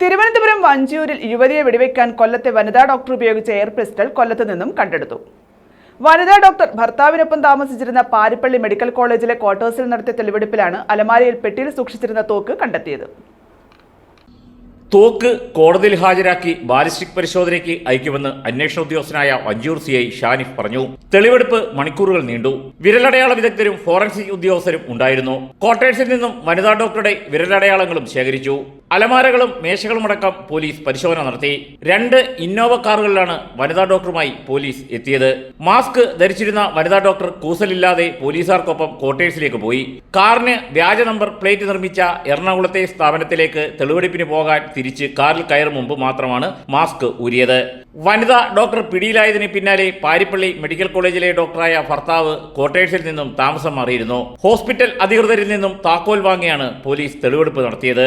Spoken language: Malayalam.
തിരുവനന്തപുരം വഞ്ചിയൂരിൽ യുവതിയെ വെടിവെക്കാൻ കൊല്ലത്തെ വനിതാ ഡോക്ടർ ഉപയോഗിച്ച എയർ പിസ്റ്റൾ കൊല്ലത്ത് നിന്നും കണ്ടെടുത്തു. വനിതാ ഡോക്ടർ ഭർത്താവിനൊപ്പം താമസിച്ചിരുന്ന പാരിപ്പള്ളി മെഡിക്കൽ കോളേജിലെ ക്വാർട്ടേഴ്സിൽ നടത്തിയ തെളിവെടുപ്പിലാണ് അലമാരയിൽ പെട്ടിയിൽ സൂക്ഷിച്ചിരുന്ന തോക്ക് കണ്ടെത്തിയത്. തോക്ക് കോടതിയിൽ ഹാജരാക്കി ബാലിസ്റ്റിക് പരിശോധനയ്ക്ക് അയക്കുമെന്ന് അന്വേഷണ ഉദ്യോഗസ്ഥനായ വഞ്ചൂർ സി ഐ ഷാനിഫ് പറഞ്ഞു. തെളിവെടുപ്പ് മണിക്കൂറുകൾ നീണ്ടു. വിരലടയാള വിദഗ്ധരും ഫോറൻസിക് ഉദ്യോഗസ്ഥരും ഉണ്ടായിരുന്നു. ക്വാർട്ടേഴ്സിൽ നിന്നും വനിതാ ഡോക്ടറുടെ വിരലടയാളങ്ങളും ശേഖരിച്ചു. അലമാരകളും മേശകളും അടക്കം പോലീസ് പരിശോധന നടത്തി. രണ്ട് ഇന്നോവ കാറുകളിലാണ് വനിതാ ഡോക്ടറുമായി പോലീസ് എത്തിയത്. മാസ്ക് ധരിച്ചിരുന്ന വനിതാ ഡോക്ടർ കൂസലില്ലാതെ പോലീസുകാർക്കൊപ്പം ക്വാർട്ടേഴ്സിലേക്ക് പോയി. കാറിന് വ്യാജ നമ്പർ പ്ലേറ്റ് നിർമ്മിച്ച എറണാകുളത്തെ സ്ഥാപനത്തിലേക്ക് തെളിവെടുപ്പിന് പോകാൻ തിരിച്ച് കാറിൽ കയറും മുമ്പ് മാത്രമാണ് മാസ്ക് ഊരിയത്. വനിതാ ഡോക്ടർ പിടിയിലായതിന് പിന്നാലെ പാരിപ്പള്ളി മെഡിക്കൽ കോളേജിലെ ഡോക്ടറായ ഭർത്താവ് ക്വാർട്ടേഴ്സിൽ നിന്നും താമസം മാറിയിരുന്നു. ഹോസ്പിറ്റൽ അധികൃതരിൽ നിന്നും താക്കോൽ വാങ്ങിയാണ് പോലീസ് തെളിവെടുപ്പ് നടത്തിയത്.